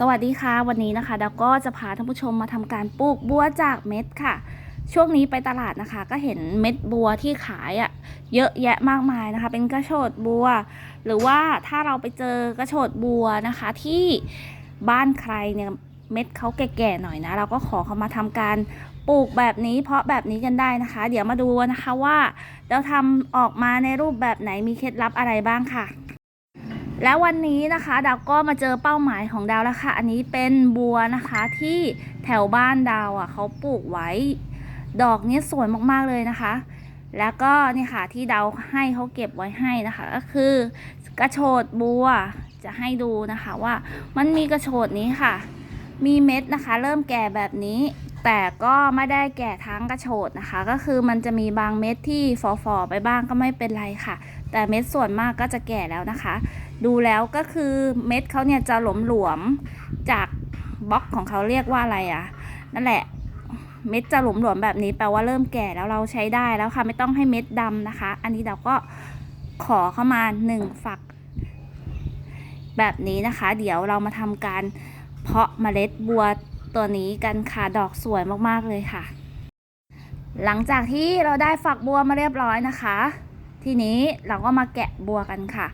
สวัสดีค่ะ วันนี้นะคะดาก็จะพาท่านผู้ชมมาทำการปลูกบัวจากเม็ดค่ะ ช่วงนี้ไปตลาดนะคะ ก็เห็นเม็ดบัวที่ขายอะ่ะเยอะแยะมากมายนะคะ เป็นกระโชดบัว หรือว่าถ้าเราไปเจอกระโชดบัวนะคะ ที่บ้านใครเนี่ยเม็ดเขาแก่ๆหน่อยนะ เราก็ขอเขามาทำการปลูกแบบนี้ เพราะแบบนี้กันได้นะคะ เดี๋ยวมาดูนะคะว่า เราทำออกมาในรูปแบบไหนมีเคล็ดลับอะไรบ้างค่ะ แล้ววันนี้นะคะดาวก็มาเจอเป้าหมายของดาวแล้วค่ะ อันนี้เป็นบัวนะคะที่แถวบ้านดาวอะเขาปลูกไว้ ดอกนี้สวยมากๆเลยนะคะ แล้วก็นี่ค่ะที่ดาวให้เขาเก็บไว้ให้นะคะ ก็คือกระโชดบัวจะให้ดูนะคะว่ามันมีกระโชดนี้ค่ะ มีเม็ดนะคะ เริ่มแก่แบบนี้ แต่ก็ไม่ได้แก่ทั้งกระโฉดนะคะ ก็คือมันจะมีบางเม็ดที่ฟอๆไปบ้างก็ไม่เป็นไรค่ะ แต่เม็ดส่วนมากก็จะแก่แล้วนะคะ ดูแล้วก็คือเม็ดเขาเนี่ยจะหลมหลวมจากบล็อกของเขาเรียกว่าอะไรอะ่ะ นั่นแหละ เม็ดจะหลมหลวมแบบนี้แปลว่าเริ่มแก่แล้วเราใช้ได้แล้วค่ะไม่ต้องให้เม็ดดำนะคะ อันนี้เราก็ขอเข้ามาหนึ่งฝัก แบบนี้นะคะ เดี๋ยวเรามาทำการเพาะเมล็ดบัวตัวนี้กันค่ะดอกสวยมากๆเลยค่ะ หลังจากที่เราได้ฝักบัวมาเรียบร้อยนะคะ ทีนี้เราก็มาแกะบัวกันค่ะ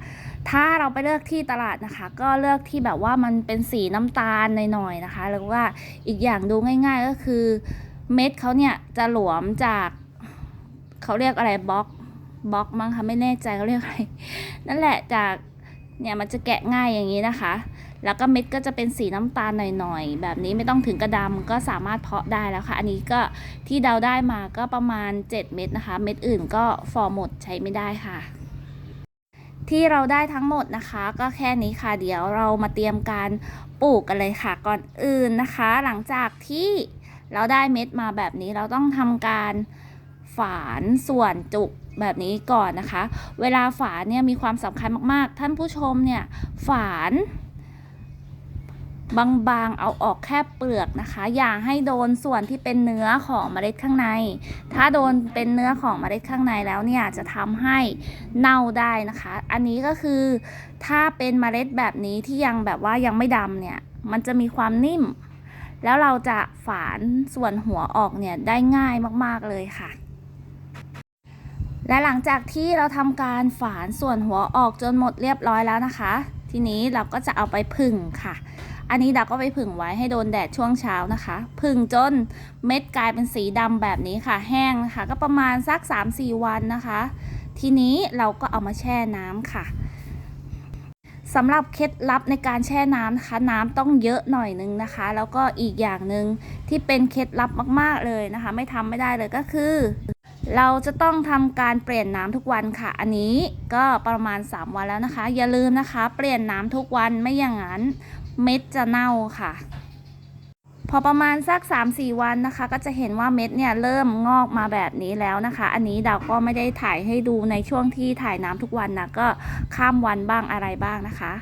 ถ้าเราไปเลือกที่ตลาดนะคะ ก็เลือกที่แบบว่ามันเป็นสีน้ำตาลหน่อยๆนะคะ หรือว่าอีกอย่างดูง่าย ๆ ก็คือเม็ดเขาเนี่ยจะหลวมจากเขาเรียกอะไรบล็อกบล็อกมั้งคะไม่แน่ใจเขาเรียกอะไร นั่นแหละจากเนี่ยมันจะแกะง่ายอย่างนี้นะคะ แล้วก็เม็ดก็จะเป็นสีน้ำตาลหน่อยๆ แบบนี้ไม่ต้องถึงกระดำก็สามารถเพาะได้แล้วค่ะ อันนี้ก็ที่เดาได้มาก็ประมาณ 7 เม็ดนะคะ เม็ดอื่นก็ฟอร์หมดใช้ไม่ได้ค่ะ ที่เราได้ทั้งหมดนะคะ ก็แค่นี้ค่ะเดี๋ยวเรามาเตรียมการปลูกกันเลยค่ะ ก่อนอื่นนะคะ หลังจากที่เราได้เม็ดมาแบบนี้เราต้องทำการฝานส่วนจุกแบบนี้ก่อนนะคะ เวลาฝานเนี่ยมีความสำคัญมากๆ ท่านผู้ชมเนี่ยฝาน บางๆ เอาออกแค่เปลือกนะคะ อย่าให้โดนส่วนที่เป็นเนื้อของเมล็ดข้างใน ถ้าโดนเป็นเนื้อของเมล็ดข้างในแล้วเนี่ยจะทำให้เน่าได้นะคะ อันนี้ก็คือถ้าเป็นเมล็ดแบบนี้ที่ยังแบบว่ายังไม่ดำเนี่ยมันจะมีความนิ่ม แล้วเราจะฝานส่วนหัวออกเนี่ยได้ง่ายมากๆเลยค่ะและหลังจากที่เราทำการฝานส่วนหัวออกจนหมดเรียบร้อยแล้วนะคะ ทีนี้เราก็จะเอาไปผึ่งค่ะ อันนี้ดาก็ไปผึ่งไว้ให้โดนแดดช่วงเช้านะคะ ผึ่งจนเม็ดกลายเป็นสีดำแบบนี้ค่ะ แห้งนะคะ ก็ประมาณสัก 3-4 วันนะคะ ทีนี้เราก็เอามาแช่น้ำค่ะสำหรับเคล็ดลับในการแช่น้ำนะคะ น้ำต้องเยอะหน่อยนึงนะคะ แล้วก็อีกอย่างหนึ่งที่เป็นเคล็ดลับมากๆเลยนะคะ ไม่ทำไม่ได้เลยก็คือ เราจะต้องทำการเปลี่ยนน้ำทุกวันค่ะ อันนี้ก็ประมาณ 3 วันแล้วนะคะ อย่าลืมนะคะ เปลี่ยนน้ำทุกวันไม่อย่างนั้น เม็ดจะเน่าค่ะ พอประมาณสัก 3-4 วันนะคะ ก็จะเห็นว่าเม็ดเนี่ยเริ่มงอกมาแบบนี้แล้วนะคะ อันนี้ดาวก็ไม่ได้ถ่ายให้ดูในช่วงที่ถ่ายน้ำทุกวันนะก็ข้ามวันบ้างอะไรบ้างนะคะ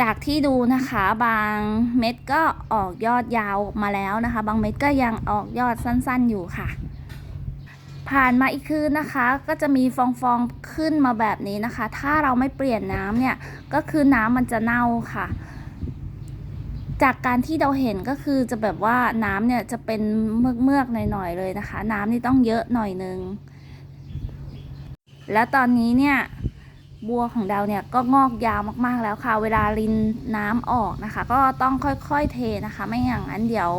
จากที่ดูนะคะบางเม็ดก็ออกยอดยาวมาแล้วนะคะ บางเม็ดก็ยังออกยอดสั้นๆอยู่ค่ะ ผ่านมาอีกคืนนะคะ ก็จะมีฟองๆขึ้นมาแบบนี้นะคะ ถ้าเราไม่เปลี่ยนน้ำเนี่ยก็คือน้ำมันจะเน่าค่ะ จากการที่เราเห็นก็คือจะแบบว่าน้ำเนี่ยจะเป็นเมือกๆหน่อยๆเลยนะคะ น้ำนี่ต้องเยอะหน่อยนึงแล้วตอนนี้เนี่ย บัวของเราเนี่ยก็งอกยาวมากๆแล้วค่ะ เวลารินน้ำออกนะคะ ก็ต้องค่อยๆเทนะคะ ไม่อย่างนั้นเดี๋ยว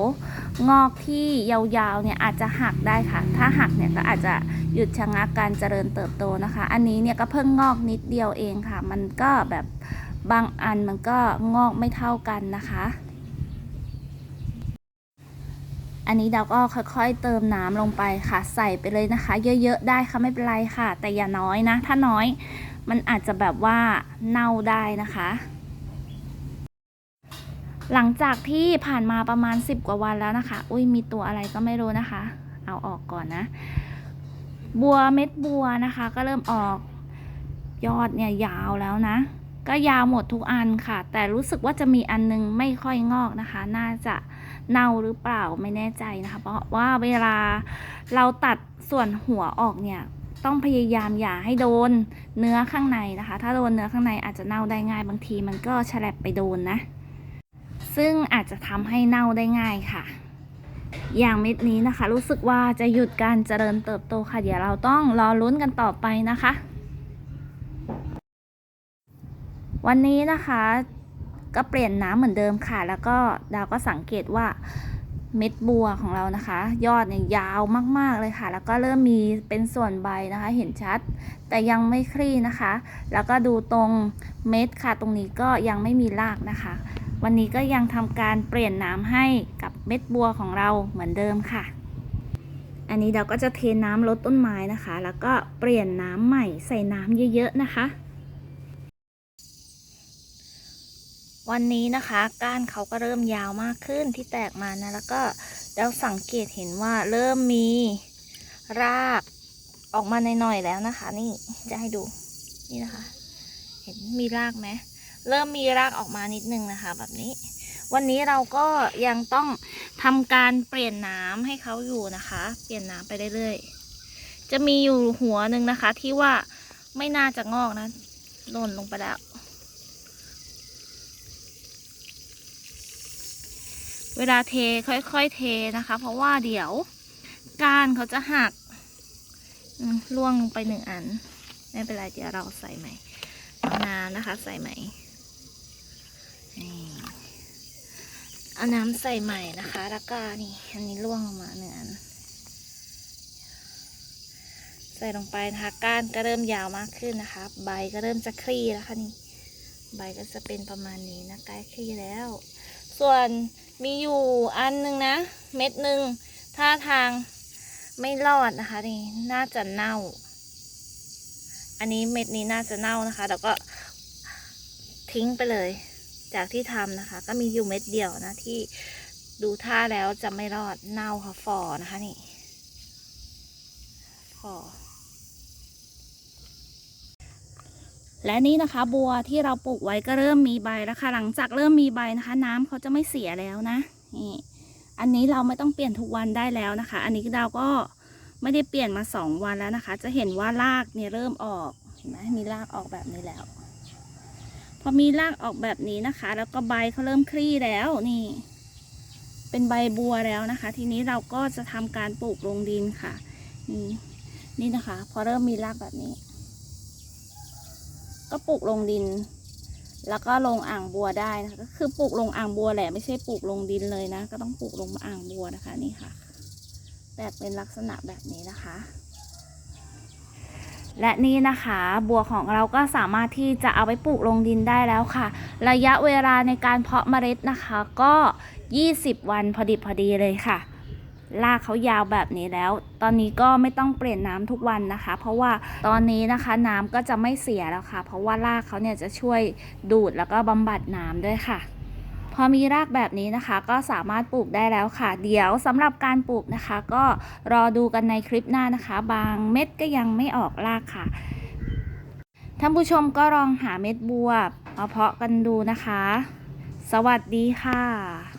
งอกที่ยาวๆเนี่ยอาจจะหักได้ค่ะ ถ้าหักเนี่ยก็อาจจะหยุดชะงักการเจริญเติบโตนะคะ อันนี้เนี่ยก็เพิ่งงอกนิดเดียวเองค่ะ มันก็แบบบางอันมันก็งอกไม่เท่ากันนะคะ อันนี้เราก็ค่อยๆเติมน้ำลงไปค่ะ ใส่ไปเลยนะคะ เยอะๆได้ค่ะไม่เป็นไรค่ะ แต่อย่าน้อยนะ ถ้าน้อย มันอาจจะแบบว่าเน่าได้นะคะ หลังจากที่ผ่านมาประมาณ 10 กว่าวันแล้วนะคะ อุ้ยมีตัวอะไรก็ไม่รู้นะคะ เอาออกก่อนนะ บัวเม็ดบัวนะคะ ก็เริ่มออกยอดเนี่ยยาวแล้วนะ ก็ยาวหมดทุกอันค่ะ แต่รู้สึกว่าจะมีอันนึงไม่ค่อยงอกนะคะ น่าจะเน่าหรือเปล่าไม่แน่ใจนะคะ เพราะว่าเวลาเราตัดส่วนหัวออกเนี่ย ต้องพยายามอย่าให้โดนเนื้อข้างในนะคะ ถ้าโดนเนื้อข้างในอาจจะเน่าได้ง่ายบางทีมันก็ฉลับไปโดนนะ ซึ่งอาจจะทำให้เน่าได้ง่ายค่ะ อย่างเม็ดนี้นะคะ รู้สึกว่าจะหยุดการเจริญเติบโตค่ะ เดี๋ยวเราต้องรอลุ้นกันต่อไปนะคะ วันนี้นะคะก็เปลี่ยนน้ำเหมือนเดิมค่ะ แล้วก็ดาวก็สังเกตว่า เม็ดบัวของเรานะคะ ยอดเนี่ยยาวมากๆเลยค่ะ แล้วก็เริ่มมีเป็นส่วนใบนะคะ เห็นชัด แต่ยังไม่คลี่นะคะ แล้วก็ดูตรงเม็ดค่ะ ตรงนี้ก็ยังไม่มีรากนะคะ วันนี้ก็ยังทำการเปลี่ยนน้ำให้กับเม็ดบัวของเราเหมือนเดิมค่ะ อันนี้เราก็จะเทน้ำลดต้นไม้นะคะ แล้วก็เปลี่ยนน้ำใหม่ใส่น้ำเยอะๆนะคะ วันนี้นะคะก้านเขาก็เริ่มยาวมากขึ้นที่แตกมานะ แล้วก็เราสังเกตเห็นว่าเริ่มมีรากออกมาหน่อยๆแล้วนะคะ นี่จะให้ดูนี่นะคะ เห็นมีรากไหมเริ่มมีรากออกมานิดนึงนะคะ แบบนี้ วันนี้เราก็ยังต้องทำการเปลี่ยนน้ำให้เขาอยู่นะคะ เปลี่ยนน้ำไปเรื่อยๆจะมีอยู่หัวหนึ่งนะคะ ที่ว่าไม่น่าจะงอกนะหล่นลงไปแล้ว เวลาเทค่อยๆเทนะคะ เพราะว่าเดี๋ยวก้านเขาจะหักล่วงลงไปหนึ่งอัน ไม่เป็นไรเดี๋ยวเราใส่ใหม่เอาน้ำนะคะ ใส่ใหม่เอาน้ำใส่ใหม่นะคะ แล้วก็นี่อันนี้ล่วงลงมาหนึ่งอัน ใส่ลงไปนะคะก้านก็เริ่มยาวมากขึ้นนะคะ ใบก็เริ่มจะคลี่แล้วค่ะนี่ ใบก็จะเป็นประมาณนี้นะใกล้คลี่แล้ว ส่วนมีอยู่อันหนึ่งนะ เม็ดหนึ่งท่าทางไม่รอดนะคะนี่น่าจะเน่า อันนี้เม็ดนี้น่าจะเน่านะคะ แล้วก็ทิ้งไปเลย จากที่ทำนะคะ ก็มีอยู่เม็ดเดียวนะที่ดูท่าแล้วจะไม่รอดเน่าค่ะฝ่อนะคะนี่ฝ่อ และนี่นะคะบัวที่เราปลูกไว้ก็เริ่มมีใบแล้วค่ะหลังจากเริ่มมีใบนะคะ น้ำเขาจะไม่เสียแล้วนะนี่อันนี้เราไม่ต้องเปลี่ยนทุกวันได้แล้วนะคะ อันนี้เราก็ไม่ได้เปลี่ยนมาสองวันแล้วนะคะ จะเห็นว่ารากเนี่ยเริ่มออกเห็นไหมมีรากออกแบบนี้แล้ว พอมีรากออกแบบนี้นะคะ แล้วก็ใบเขาเริ่มคลี่แล้วนี่ เป็นใบบัวแล้วนะคะ ทีนี้เราก็จะทำการปลูกลงดินค่ะนี่นี่นะคะ พอเริ่มมีรากแบบนี้ ก็ปลูกลงดิน แล้วก็ลงอ่างบัวได้นะคะก็คือปลูกลงอ่างบัวแหละไม่ใช่ปลูกลงดินเลยนะ ก็ต้องปลูกลงอ่างบัวนะคะนี่ค่ะ แบบเป็นลักษณะแบบนี้นะคะ และนี่นะคะบัวของเราก็สามารถที่จะเอาไปปลูกลงดินได้แล้วค่ะ ระยะเวลาในการเพาะเมล็ดนะคะ ก็ 20 วันพอดีพอดีเลยค่ะ รากเขายาวแบบนี้แล้ว ตอนนี้ก็ไม่ต้องเปลี่ยนน้ำทุกวันนะคะ เพราะว่าตอนนี้นะคะน้ำก็จะไม่เสียแล้วค่ะ เพราะว่ารากเขาเนี่ยจะช่วยดูดแล้วก็บำบัดน้ำด้วยค่ะ พอมีรากแบบนี้นะคะ ก็สามารถปลูกได้แล้วค่ะ เดี๋ยวสำหรับการปลูกนะคะ ก็รอดูกันในคลิปหน้านะคะ บางเม็ดก็ยังไม่ออกรากค่ะท่านผู้ชมก็ลองหาเม็ดบัวมาเพาะกันดูนะคะ สวัสดีค่ะ